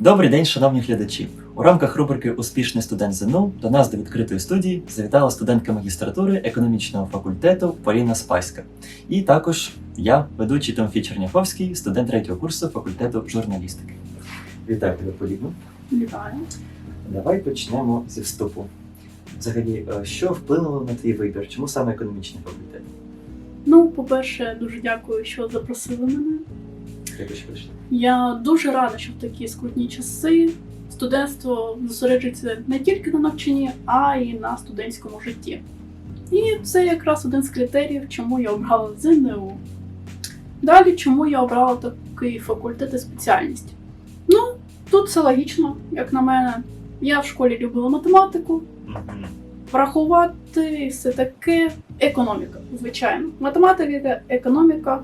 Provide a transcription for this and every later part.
Добрий день, шановні глядачі! У рамках рубрики Успішний студент ЗНУ до нас до відкритої студії завітала студентка магістратури економічного факультету Поліна Спаська. І також я, ведучий Тимофій Черняховський, студент третього курсу факультету журналістики. Вітаю тебе, Поліно. Вітаю. Давай почнемо зі вступу. Взагалі, е, що вплинуло на твій вибір? Чому саме економічний факультет? Ну, по-перше, дуже дякую, що запросили мене. Як ви? Я дуже рада, що в такі скрутні часи студентство зосереджується не тільки на навчанні, а й на студентському житті. І це якраз один з критеріїв, чому я обрала ЗНУ. Далі, чому я обрала такий факультет і спеціальність? Ну, тут все логічно, як на мене. Я в школі любила математику, врахувати все таке економіка, звичайно. Математика, економіка,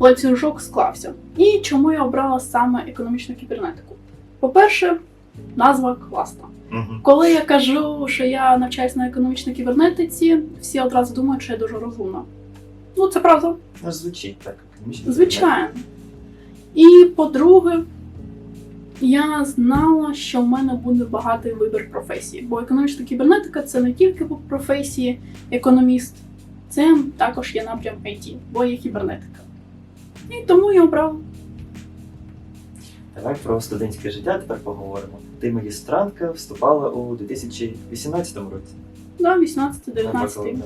ланцюжок склався. І чому я обрала саме економічну кібернетику? По-перше, назва класна. Мгм. Коли я кажу, що я навчаюся на економічній кібернетиці, всі одразу думають, що я дуже розумна. Ну, це правда, Ну, звучить так. звичайно. І по-друге, я знала, що в мене буде багатий вибір професій, бо економічна кібернетика це не тільки по професії економіст, це також є напрям IT, бо є кібернетика. І тому я обрала. Давай про студентське життя тепер поговоримо. Ти магістрантка вступала у 2018 році. Да, 18-19.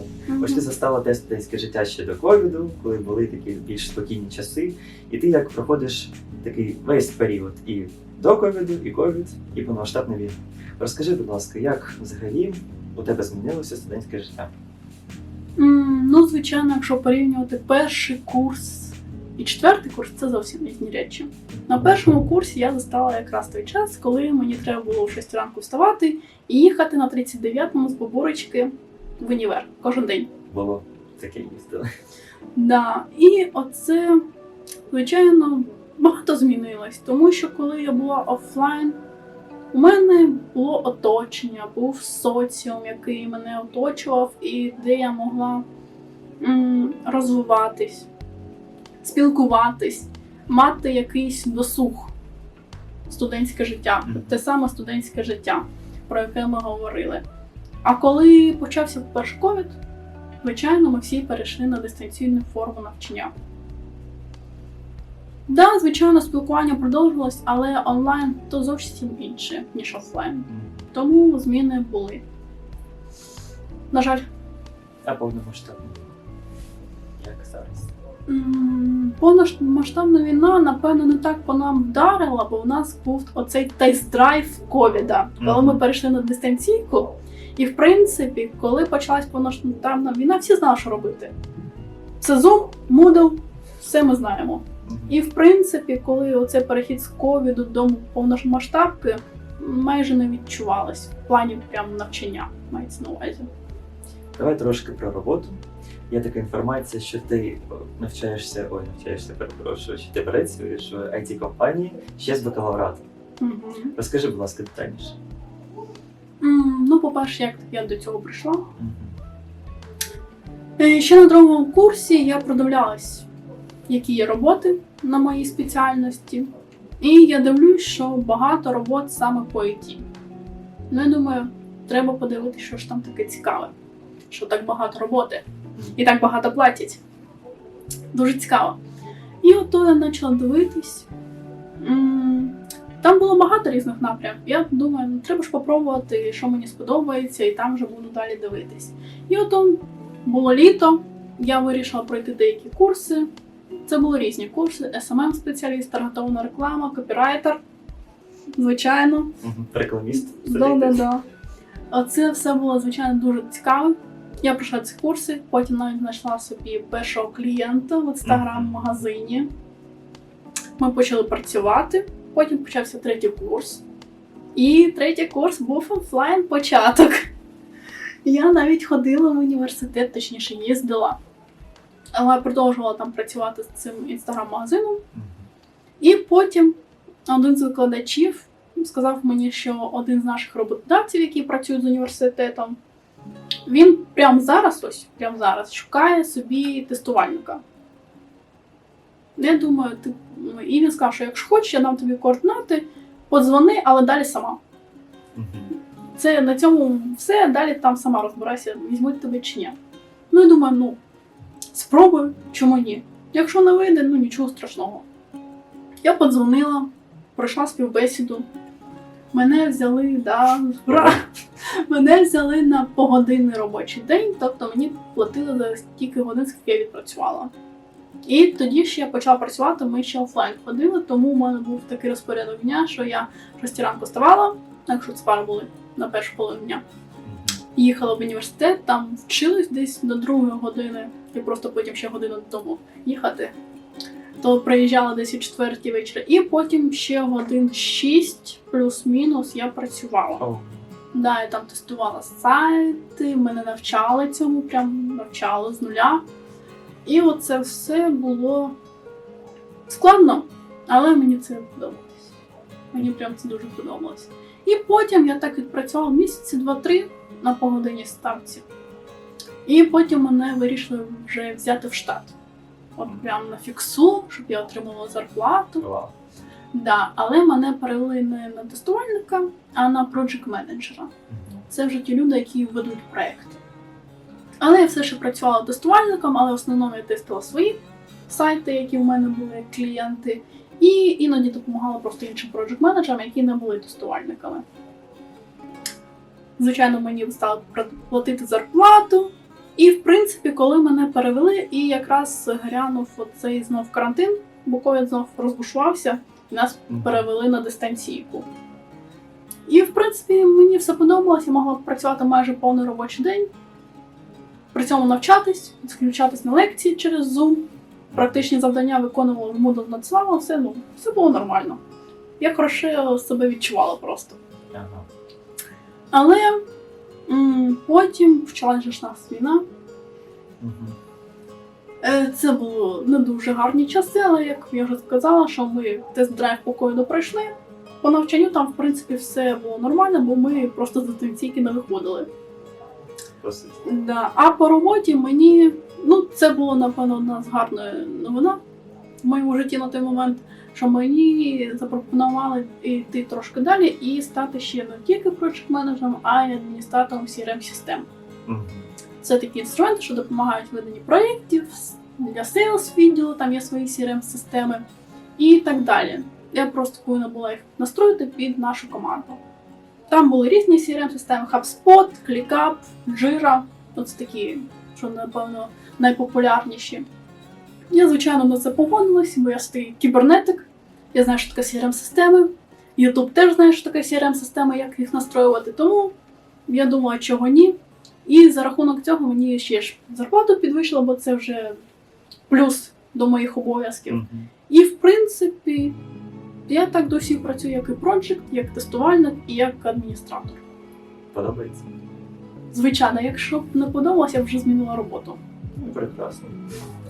Ось ти застала те студентське життя ще до ковіду, коли були такі більш спокійні часи. І ти як проходиш такий весь період і до ковіду, і ковід, і повномасштабна війна. Розкажи, будь ласка, як взагалі у тебе змінилося студентське життя? М, Ну, звичайно, якщо порівнювати перший курс і четвертий курс, це зовсім різні речі. На першому курсі я застала якраз той час, коли мені треба було в 6 ранку вставати і їхати на 39-му з поборочки в універ кожен день. було таке їздили. Да. І оце, звичайно, багато змінилось, тому що коли я була офлайн, у мене було оточення, був соціум, який мене оточував, і де я могла м, розвиватись, спілкуватись, мати якийсь досуг, студентське життя, те саме студентське життя, про яке ми говорили. А коли почався перший ковід, звичайно, ми всі перейшли на дистанційну форму навчання. Да, звичайно, спілкування продовжилось, але онлайн то зовсім інше, ніж офлайн. Тому зміни були. На жаль, А повномасштабна. Як зараз? Повномасштабна війна, напевно, не так по нам вдарила, бо у нас був оцей тест-драйв ковіда, коли ми перейшли на дистанційку. І в принципі, коли почалась повномасштабна війна, всі знали, що робити. Це Zoom, Moodle, все ми знаємо. І в принципі, коли оцей перехід з ковіду до повномасштабки майже не відчувалось в плані прям навчання, мається на увазі. Давай трошки про роботу. Є така інформація, що ти навчаєшся, ой, навчаєшся, перепрошую, що ти працюєш в it компанії ще з бакалаврату. Мгм. Розкажи, будь ласка, детальніше. М, Ну, по-перше, як я до цього прийшла. Е, Ще на другому курсі я продивлялась, які є роботи на моїй спеціальності. І я дивлюсь, що багато робот саме по IT. Ну, я думаю, треба подивитися, що ж там таке цікаве, що так багато роботи і так багато платять. Дуже цікаво. І от то я почала дивитись. Там було багато різних напрямків. Я думаю, ну треба ж попробувати, що мені сподобається, і там вже буду далі дивитись. І от було літо, я вирішила пройти деякі курси. Це були різні курси: smm спеціаліст таргетована реклама, копірайтер. Звичайно. Рекламіст. Да, да, да. Оце все було, звичайно, дуже цікаво. Я пройшла ці курси, потім навіть знайшла собі першого клієнта в інстаграм-магазині. Ми почали працювати, потім почався третій курс. І третій курс був офлайн початок. Я навіть ходила в університет, точніше їздила. Але продовжувала там працювати з цим інстаграм-магазином. І потім один з викладачів сказав мені, що один з наших роботодавців, які працюють з університетом, він прямо зараз, ось прямо зараз, шукає собі тестувальника. Я думаю, ти ну, і він сказав, що якщо хочеш, я дам тобі координати, подзвони, але далі сама. Мгм. Це на цьому все, далі там сама розбирайся, візьмуть тебе чи ні. Ну і думаю, ну спробую, чому ні. Якщо не вийде, ну нічого страшного. Я подзвонила, пройшла співбесіду. Мене взяли, да, ура! мене взяли на погодинний робочий день, тобто мені платили за стільки годин, скільки я відпрацювала. І тоді ще я почала працювати, ми ще офлайн ходили, тому у мене був такий розпорядок дня, що я в 6 ранку вставала, якщо це пари були на першу половину дня. Їхала в університет, там вчилась десь до другої години, і просто потім ще годину додому їхати. То приїжджала десь о четвертій вечора, і потім ще годин 6 плюс-мінус я працювала. О, Да, я там тестувала сайти, мене навчали цьому, прям навчали з нуля. І оце все було складно, але мені це подобалось. Мені прям це дуже подобалось. І потім я так відпрацювала місяці два-три на погодинній ставці. І потім мене вирішили вже взяти в штат. От прям на фіксу, щоб я отримала зарплату. Да, але мене перевели не на тестувальника, а на проджект менеджера. Мгм. Це вже ті люди, які ведуть проект. Але я все ще працювала тестувальником, але в основному я тестила свої сайти, які в мене були як клієнти, і іноді допомагала просто іншим проджект менеджерам, які не були тестувальниками. Звичайно, мені стали платити зарплату. І, в принципі, коли мене перевели, і якраз глянув оцей знов карантин, бо ковід знов розбушувався, і нас перевели на дистанційку. І, в принципі, мені все подобалось, я могла працювати майже повний робочий день, при цьому навчатись, включатись на лекції через Zoom, практичні завдання виконувала, Moodle надсилала, все, ну, все було нормально. Я хороше себе відчувала просто. Ага. Але потім почалася нас війна. Е, Це було не дуже гарні часи, але як я вже сказала, що ми тест-драйв по пройшли. По навчанню там, в принципі, все було нормально, бо ми просто з дистанційки не виходили. Да. А по роботі мені, ну, це було, напевно, одна з гарної новина в моєму житті на той момент, що мені запропонували йти трошки далі і стати ще не тільки проект менеджером, а й адміністратором CRM-систем. Мгм. Це такі інструменти, що допомагають веденні проєктів для sales відділу, там є свої CRM-системи і так далі. Я просто повинна була їх настроїти під нашу команду. Там були різні CRM-системи: HubSpot, ClickUp, Jira. Оце такі, що напевно найпопулярніші. Я, звичайно, на це погодилась, бо я стій кібернетик. Я знаю, що таке CRM-системи. YouTube теж знає, що таке CRM-системи, як їх настроювати. Тому я думаю, чого ні. І за рахунок цього мені ще ж зарплату підвищили, бо це вже плюс до моїх обов'язків. Мгм. І в принципі, я так до всіх працюю як і проджект, як тестувальник і як адміністратор. Подобається? Звичайно, якщо б не подобалося, я б вже змінила роботу. Ну, прекрасно.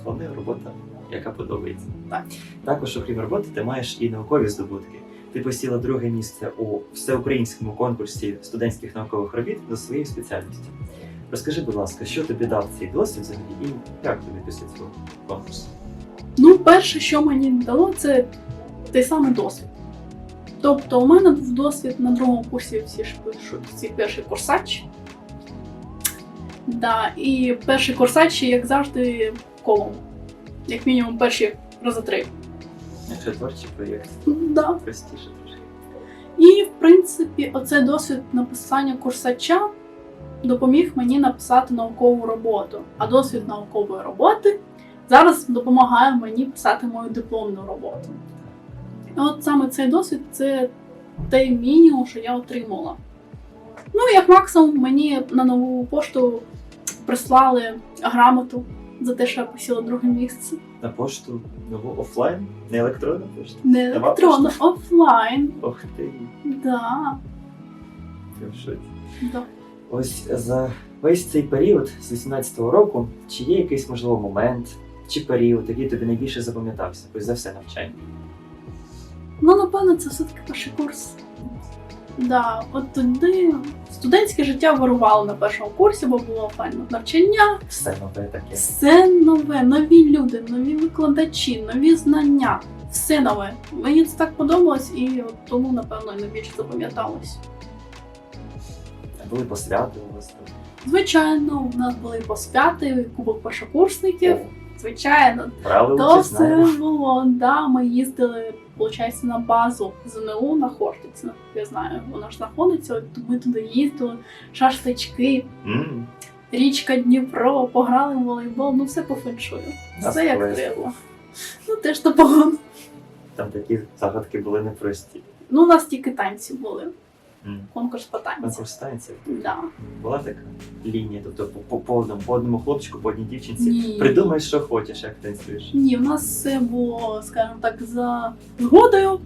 Головне робота, яка подобається. Так. Також, окрім роботи, ти маєш і наукові здобутки. Ти посіла друге місце у всеукраїнському конкурсі студентських наукових робіт за своєю спеціальністю. Розкажи, будь ласка, що тобі дав цей досвід взагалі і як тобі після цього конкурсу? Ну, перше, що мені дало, це той самий досвід. Тобто, у мене був досвід на другому курсі, всі ж пишуть ці перший курсач. Да, і перший курсач, як завжди, колом. Як мінімум, перші рази три. Якщо творчий проєкт, Да. простіше трошки. І, в принципі, оцей досвід написання курсача допоміг мені написати наукову роботу. А досвід наукової роботи зараз допомагає мені писати мою дипломну роботу. І от саме цей досвід це той мінімум, що я отримала. Ну, як максимум, мені на нову пошту прислали грамоту за те, що я посіла друге місце. На пошту нову офлайн, не електронну пошту. Не Нова електронно, пошта? офлайн. Ох ти, Да, ти в шоці. да. Ось за весь цей період з 18-го року, чи є якийсь можливо момент чи період, який тобі найбільше запам'ятався, ось за все навчання? Ну, напевно, це все-таки перший курс. Да, от тоді студентське життя вирувало на першому курсі, бо було файне навчання, Все нове таке. все нове, нові люди, нові викладачі, нові знання, все нове. Мені це так подобалось, і от тому, напевно, найбільше запам'яталось. Були посвяти у вас. Звичайно, у нас були посвяти, кубок першокурсників. Звичайно, Брали то все було. Да, ми їздили, виходить, на базу ЗНУ на Хортиці. Я знаю, вона ж знаходиться. От ми туди їздили, шашлички, М, річка Дніпро, пограли в волейбол, ну все по феншую. Все як треба. Ну теж то погано. Там такі загадки були непрості. Ну, у нас тільки танці були. Конкурс по танцях. Конкурс танців. Да. Була така лінія, тобто по, по, по одному, по одному хлопчику, по одній дівчинці. Ні. Придумай, що хочеш, як танцюєш. Ні, у нас все було, скажімо так, за згодою.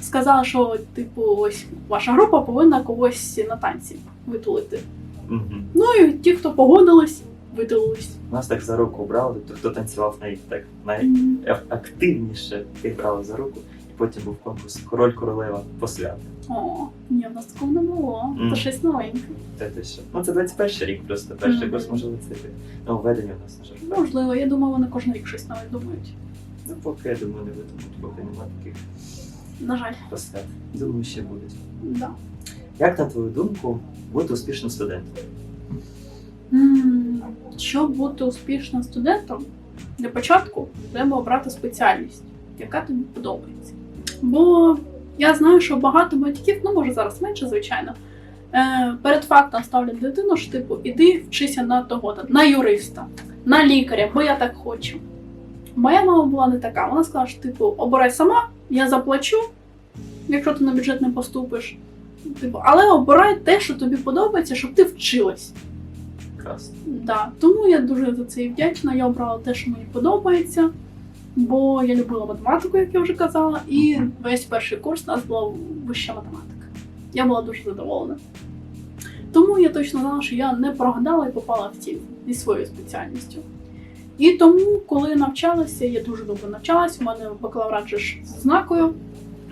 Сказали, що, типу, ось ваша група повинна когось на танці витулити. Угу. Ну і ті, хто погодились, витулились. Нас так за руку брали, тобто хто танцював най, так, найактивніше, тих брали за руку. Потім був конкурс Король королева посвяти. О, ні, в нас такого не було. Це щось новеньке. Це те що. Ну це 21 рік просто. Перший курс можливо це ну, введення у нас на жаль. Можливо, я думаю, вони кожен рік щось нове думають. Ну поки я думаю, не видумуть, поки немає таких На жаль, посвят. Думаю, ще будуть. да. Як на твою думку бути успішним студентом? Щоб бути успішним студентом, для початку треба обрати спеціальність, яка тобі подобається. Бо я знаю, що багато батьків, ну може зараз менше, звичайно, е, перед фактом ставлять дитину, що типу, іди вчися на того, на юриста, на лікаря, бо я так хочу. Моя мама була не така. Вона сказала, що типу, обирай сама, я заплачу, якщо ти на бюджет не поступиш. Типу, але обирай те, що тобі подобається, щоб ти вчилась. Красно. Да, тому я дуже за це і вдячна. Я обрала те, що мені подобається, бо я любила математику, як я вже казала, і весь перший курс у нас була вища математика. Я була дуже задоволена. Тому я точно знала, що я не прогадала і попала в ціль зі своєю спеціальністю. І тому, коли навчалася, я дуже добре навчалась. У мене бакалаврат же ж з знакою.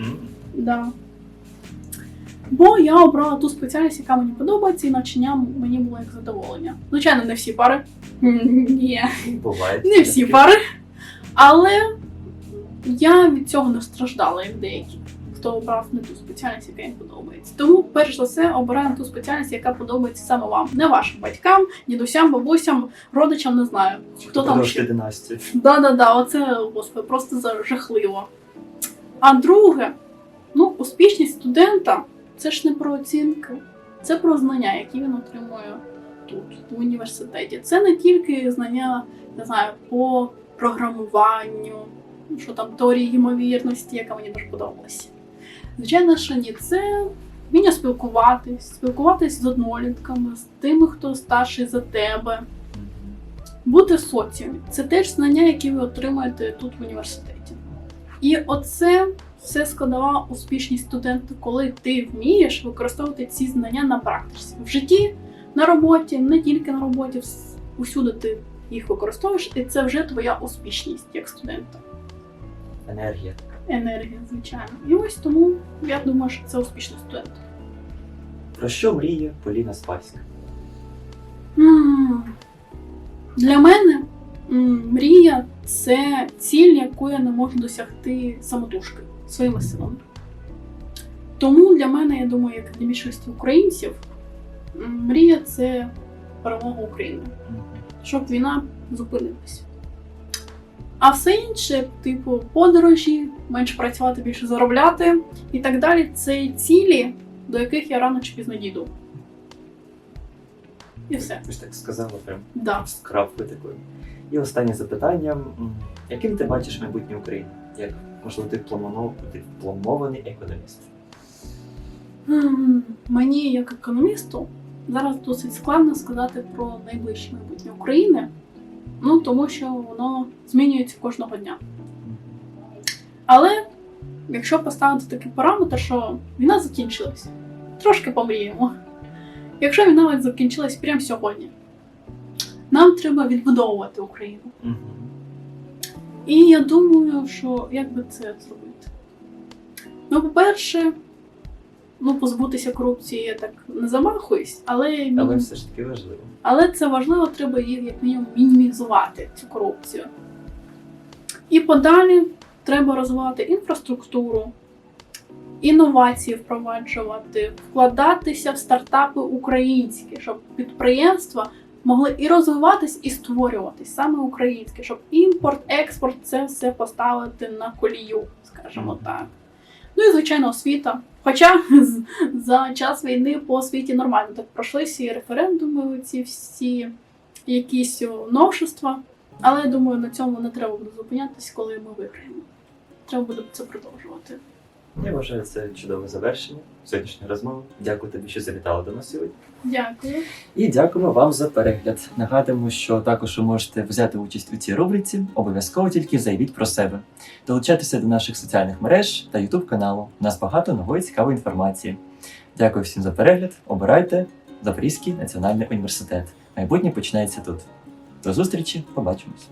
М. Да. Бо я обрала ту спеціальність, яка мені подобається, і навчання мені було як задоволення. Звичайно, не всі пари. Ні, Буває. не всі пари. Але я від цього не страждала, як деякі, хто обрав не ту спеціальність, яка їм подобається. Тому, перш за все, обираємо ту спеціальність, яка подобається саме вам, не вашим батькам, дідусям, бабусям, родичам, не знаю. Хто там ще? Да-да-да, оце господи, просто жахливо. А друге, ну, успішність студента це ж не про оцінки, це про знання, які він отримує тут, в університеті. Це не тільки знання, не знаю, по програмуванню, що там теорії ймовірності, яка мені дуже подобалася. Звичайно, що ні, це вміння спілкуватись, спілкуватись з однолітками, з тими, хто старший за тебе. Бути в соціумі це теж знання, які ви отримуєте тут в університеті. І оце все складова успішність студента, коли ти вмієш використовувати ці знання на практиці. В житті, на роботі, не тільки на роботі, усюди ти їх використовуєш, і це вже твоя успішність як студента. Енергія. Енергія, звичайно. І ось тому я думаю, що це успішний студент. Про що мріє Поліна Спаська? Для мене мрія це ціль, яку я не можу досягти самотужки своїми силами. Тому для мене, я думаю, як для більшості українців, мрія це перемога України. Щоб війна зупинилась. А все інше, типу подорожі, менше працювати, більше заробляти і так далі, це цілі, до яких я рано чи пізно дійду. І все. Ти ж так сказала прям Да. з крапкою такою. І останнє запитання: яким ти бачиш майбутнє України? Як можливо ти планований економіст? Мені, як економісту, зараз досить складно сказати про найближче майбутнє України, ну тому що воно змінюється кожного дня. Але якщо поставити такий параметр, що війна закінчилась, трошки помріємо. Якщо війна закінчилась прямо сьогодні, нам треба відбудовувати Україну. І я думаю, що як би це зробити? Ну, по-перше, ну, позбутися корупції я так не замахуюсь, але, Але все ж таки важливо. але це важливо, треба її як мінімум мінімізувати цю корупцію. І подалі треба розвивати інфраструктуру, інновації впроваджувати, вкладатися в стартапи українські, щоб підприємства могли і розвиватись, і створюватись саме українське, щоб імпорт, експорт це все поставити на колію, скажімо так. Ну і звичайно, освіта. Хоча за час війни по освіті нормально так пройшли всі референдуми, ці всі якісь новшества. Але я думаю, на цьому не треба буде зупинятись, коли ми виграємо. Треба буде це продовжувати. Я вважаю це чудове завершення сьогоднішньої розмови. Дякую тобі, що завітала до нас сьогодні. Дякую. І дякуємо вам за перегляд. Нагадуємо, що також ви можете взяти участь у цій рубриці. Обов'язково тільки заявіть про себе. Долучайтеся до наших соціальних мереж та YouTube каналу. У нас багато нової цікавої інформації. Дякую всім за перегляд. Обирайте Запорізький національний університет. Майбутнє починається тут. До зустрічі, побачимось.